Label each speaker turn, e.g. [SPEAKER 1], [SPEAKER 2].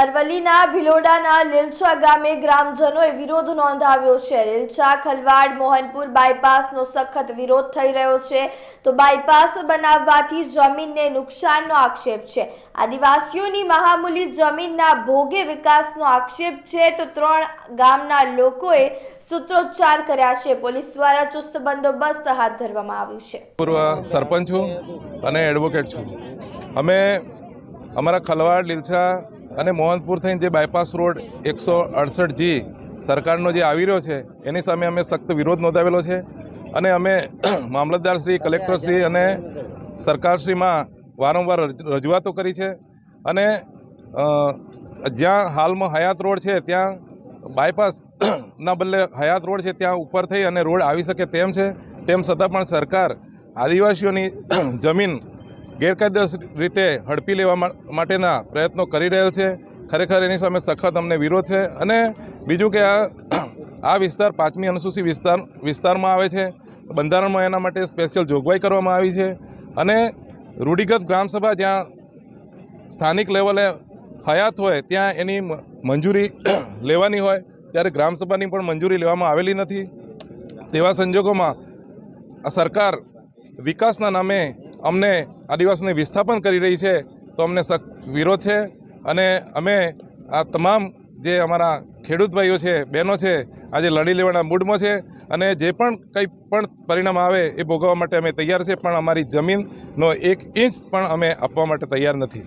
[SPEAKER 1] અરવલ્લીના ભિલોડાના લીલછા ગામે ગ્રામજનોએ વિરોધ નોંધાવ્યો છે. લીલછા, ખલવાડ, મોહનપુર બાયપાસનો સખત વિરોધ થઈ રહ્યો છે. તો બાયપાસ બનાવવાથી જમીનને નુકસાનનો આક્ષેપ છે. આદિવાસીઓની મહામૂલી જમીનના ભોગે વિકાસનો આક્ષેપ છે તો ત્રણ ગામના લોકોએ સૂત્રોચ્ચાર કર્યા છે. પોલીસ દ્વારા ચુસ્ત બંદોબસ્ત હાથ ધરવામાં આવ્યું છે.
[SPEAKER 2] પૂર્વ સરપંચ છું અને એડવોકેટ છું. અમે અમારા ખલવાડ, લીલછા અને મોહનપુર થઈને જે બાયપાસ રોડ એકસો અડસઠ જી સરકારનો જે આવી રહ્યો છે, એની સામે અમે સખ્ત વિરોધ નોંધાવેલો છે. અને અમે મામલતદારશ્રી કલેક્ટરશ્રી અને સરકારશ્રીમાં વારંવાર રજ- રજૂઆતો કરી છે. અને જ્યાં હાલમાં હયાત રોડ છે, ત્યાં બાયપાસ ના બદલે હયાત રોડ છે, ત્યાં ઉપર થઈ અને રોડ આવી શકે તેમ છે, તેમ છતાં પણ સરકાર આદિવાસીઓની જમીન ગેરકાયદેસર રીતે હડપી લેવા માટેના પ્રયત્નો કરી રહેલ છે. ખરેખર એની સામે સખત અમને વિરોધ છે. અને બીજું કે આ આ વિસ્તાર પાંચમી અનુસૂચિત વિસ્તાર, વિસ્તારમાં આવે છે. બંધારણમાં એના માટે સ્પેશિયલ જોગવાઈ કરવામાં આવી છે. અને રૂઢિગત ગ્રામસભા જ્યાં સ્થાનિક લેવલે હયાત હોય, ત્યાં એની મંજૂરી લેવાની હોય, ત્યારે ગ્રામસભાની પણ મંજૂરી લેવામાં આવેલી નથી. તેવા સંજોગોમાં સરકાર વિકાસના નામે અમને આદિવાસીને વિસ્થાપન કરી રહી છે, તો અમને સખ્ત વિરોધ છે. અને અમે આ તમામ જે અમારા ખેડૂત ભાઈઓ છે, બહેનો છે, આજે લડી લેવાના મૂડમાં છે અને જે પણ કંઈ પણ પરિણામ આવે એ ભોગવવા માટે અમે તૈયાર છે, પણ અમારી જમીનનો એક ઇંચ પણ અમે આપવા માટે તૈયાર નથી.